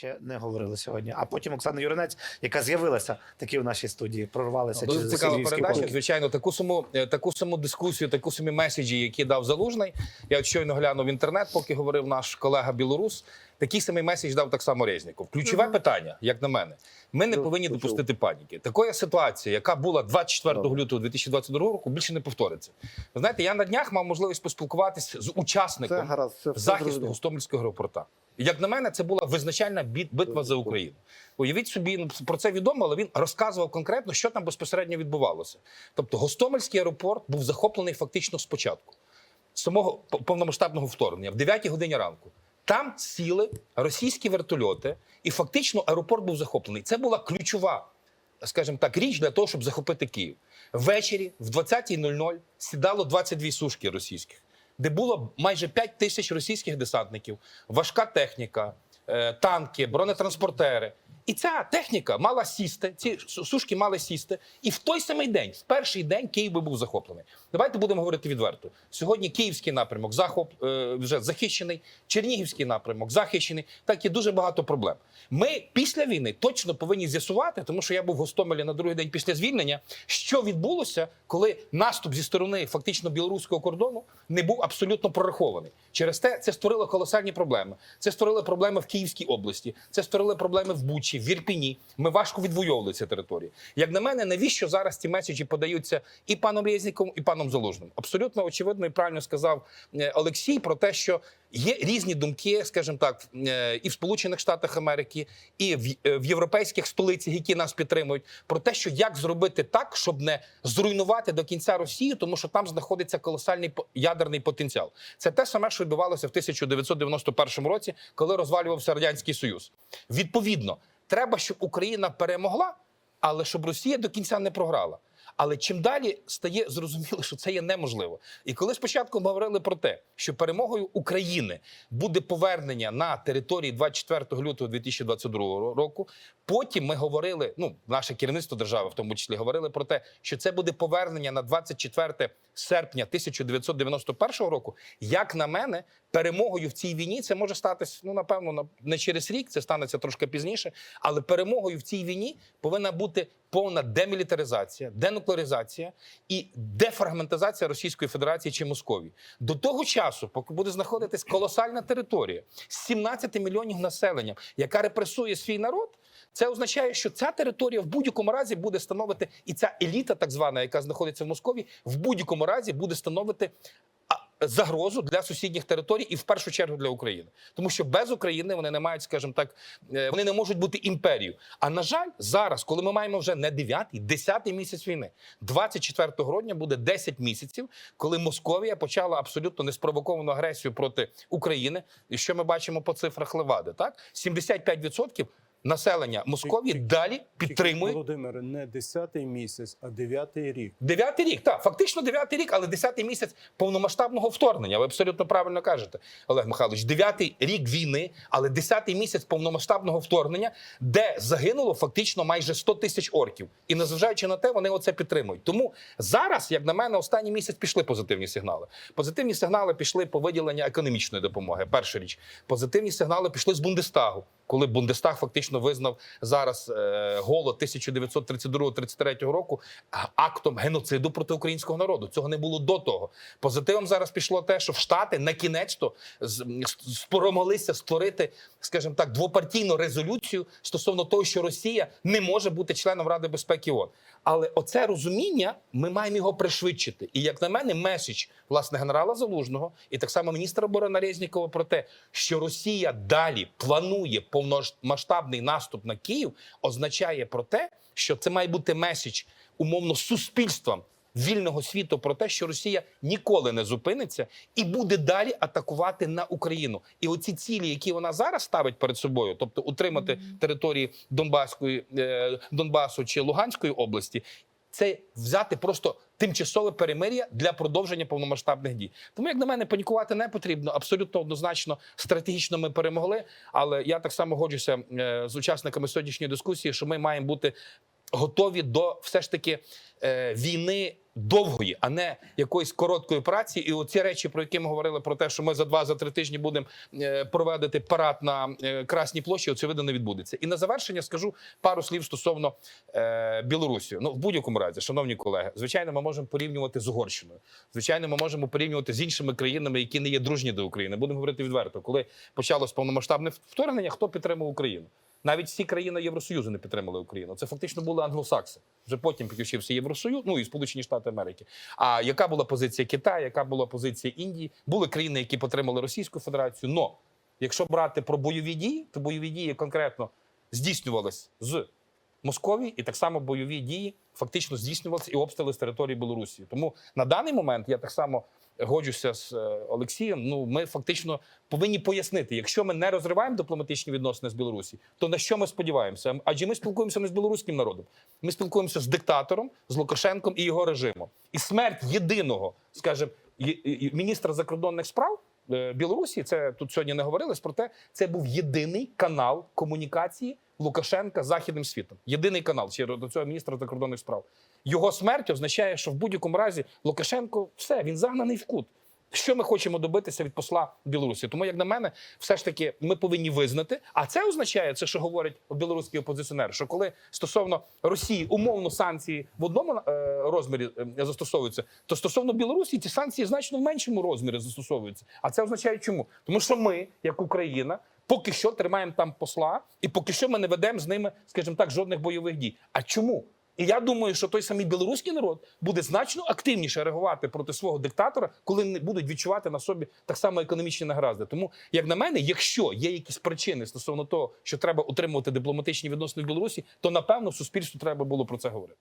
ще не говорили сьогодні. А потім Оксана Юринець, яка з'явилася таки у нашій студії, прорвалася Дуже через цікава передача. Звичайно, таку саму е, таку саму дискусію, таку самі меседжі, які дав Залужний. Я от щойно глянув в інтернет, поки говорив наш колега білорус. Такий самий меседж дав так само Резніков. Ключове питання, як на мене, ми не Ну, повинні почув. допустити паніки. Такої ситуації, яка була 24 лютого 2022 року, більше не повториться. Ви знаєте, я на днях мав можливість поспілкуватися з Це учасником гаразд, це захисту. Гостомельського аеропорта. Як на мене, це була визначальна битва за Україну. Уявіть собі, ну, про це відомо, але він розказував конкретно, що там безпосередньо відбувалося. Тобто, Гостомельський аеропорт був захоплений фактично спочатку, з самого повномасштабного вторгнення, в 9 годині ранку. Там сіли російські вертольоти, і фактично аеропорт був захоплений. Це була ключова, скажімо так, річ для того, щоб захопити Київ. Ввечері в 20.00 сідало 22 сушки російських, де було майже 5 тисяч російських десантників, важка техніка, е, танки, бронетранспортери. І ця техніка мала сісти, ці сушки мали сісти, і в той самий день, в перший день, Київ би був захоплений. Давайте будемо говорити відверто. Сьогодні київський напрямок захоп е, вже захищений, Чернігівський напрямок захищений. Так є дуже багато проблем. Ми після війни точно повинні з'ясувати, тому що я був в Гостомелі на другий день після звільнення, що відбулося, коли наступ зі сторони фактично білоруського кордону не був абсолютно прорахований. Через те це створило колосальні проблеми. Це створило проблеми в Київській області, це створило проблеми в Бучі, в Ірпіні. Ми важко відвоювали ці території. Як на мене, навіщо зараз ці меседжі подаються і паном Резніком, і паном Залужним? Абсолютно очевидно і правильно сказав е, Олексій про те, що є різні думки, скажімо так, е, і в Сполучених Штатах Америки, і е, в європейських столицях, які нас підтримують, про те, що як зробити так, щоб не зруйнувати до кінця Росію, тому що там знаходиться колосальний ядерний потенціал. Це те саме, що відбувалося в 1991 році, коли розвалювався радянський союз. Відповідно, треба, щоб Україна перемогла, але щоб Росія до кінця не програла. Але чим далі стає зрозуміло, що це є неможливо. І коли спочатку говорили про те, що перемогою України буде повернення на території 24 лютого 2022 року, потім ми говорили, ну наше керівництво держави, в тому числі, говорили про те, що це буде повернення на 24 серпня 1991 року. Як на мене, перемогою в цій війні це може статись, ну напевно, на- не через рік, це станеться трошки пізніше. Але перемогою в цій війні повинна бути повна демілітаризація, денуклеаризація і дефрагментизація Російської Федерації чи Московії. До того часу, поки буде знаходитись колосальна територія з 17 мільйонів населення, яка репресує свій народ. Це означає, що ця територія в будь-якому разі буде становити, і ця еліта, так звана, яка знаходиться в Московії, в будь-якому разі буде становити загрозу для сусідніх територій і в першу чергу для України, тому що без України вони не мають, скажімо так, е, вони не можуть бути імперією. А на жаль, зараз, коли ми маємо вже не 9-й, 10-й місяць війни, 24 грудня буде 10 місяців, коли Московія почала абсолютно неспровоковану агресію проти України. І що ми бачимо по цифрах Левади? Так 75% населення Московії далі підтримує Володимир, не 10-й місяць, а 9-й рік. Дев'ятий рік, так, фактично дев'ятий рік, але десятий місяць повномасштабного вторгнення. Ви абсолютно правильно кажете, Олег Михайлович. Дев'ятий рік війни, але десятий місяць повномасштабного вторгнення, де загинуло фактично майже 100 тисяч орків. І незважаючи на те, вони оце підтримують. Тому зараз, як на мене, останній місяць пішли позитивні сигнали. Позитивні сигнали пішли по виділенню економічної допомоги. Перша річ, позитивні сигнали пішли з Бундестагу, коли Бундестаг фактично визнав зараз е, голод 1932-33 року актом геноциду проти українського народу. Цього не було до того. Позитивом зараз пішло те, що в Штати на кінець-то з- з- спромоглися створити, скажімо так, двопартійну резолюцію стосовно того, що Росія не може бути членом Ради безпеки ООН. Але оце розуміння ми маємо його пришвидшити. І як на мене, меседж власне генерала Залужного і так само міністра оборони Резнікова про те, що Росія далі планує повномасштабний наступ на Київ, означає про те, що це має бути меседж умовно суспільствам вільного світу про те, що Росія ніколи не зупиниться і буде далі атакувати на Україну. І оці цілі, які вона зараз ставить перед собою, тобто утримати території Донбаської е, Донбасу чи Луганської області. Це взяти просто тимчасове перемир'я для продовження повномасштабних дій. Тому, як на мене, панікувати не потрібно. Абсолютно однозначно, стратегічно ми перемогли. Але я так само годжуся е, з учасниками сьогоднішньої дискусії, що ми маємо бути готові до все ж таки е, війни довгої, а не якоїсь короткої праці. І оці речі, про які ми говорили, про те, що ми за два за три тижні будемо е, проводити парад на е, Красній площі, очевидно, не відбудеться. І на завершення скажу пару слів стосовно е, Білорусі. Ну, в будь-якому разі, шановні колеги, звичайно, ми можемо порівнювати з Угорщиною. Звичайно, ми можемо порівнювати з іншими країнами, які не є дружні до України. Будемо говорити відверто, коли почалось повномасштабне вторгнення, хто підтримав Україну? Навіть всі країни Євросоюзу не підтримали Україну. Це фактично були англосакси. Вже потім підключився Євросоюз, ну і Сполучені Штати Америки. А яка була позиція Китаю, яка була позиція Індії? Були країни, які підтримали Російську Федерацію. Но якщо брати про бойові дії, то бойові дії конкретно здійснювались з Московії, і так само бойові дії фактично здійснювалися і обстріли з території Білорусі. Тому на даний момент я так само годжуся з е, Олексієм. Ну ми фактично повинні пояснити, якщо ми не розриваємо дипломатичні відносини з Білорусі, то на що ми сподіваємося? Адже ми спілкуємося не з білоруським народом. Ми спілкуємося з диктатором, з Лукашенком і його режимом. І смерть єдиного, скажімо, міністра закордонних справ. е, Білорусі, це тут сьогодні не говорилось, проте це був єдиний канал комунікації Лукашенка західним світом. Єдиний канал ще до цього міністра закордонних справ. Його смерть означає, що в будь-якому разі Лукашенко все він загнаний в кут. Що ми хочемо добитися від посла Білорусі? Тому, як на мене, все ж таки ми повинні визнати. А це означає, це що говорить білоруський опозиціонер, що коли стосовно Росії умовно санкції в одному е, розмірі е, застосовуються, то стосовно Білорусі ці санкції значно в меншому розмірі застосовуються. А це означає чому? Тому що ми, як Україна, поки що тримаємо там посла, і поки що ми не ведемо з ними, скажімо так, жодних бойових дій. А чому? І я думаю, що той самий білоруський народ буде значно активніше реагувати проти свого диктатора, коли не будуть відчувати на собі так само економічні награзди. Тому, як на мене, якщо є якісь причини стосовно того, що треба утримувати дипломатичні відносини в Білорусі, то напевно в суспільству треба було про це говорити.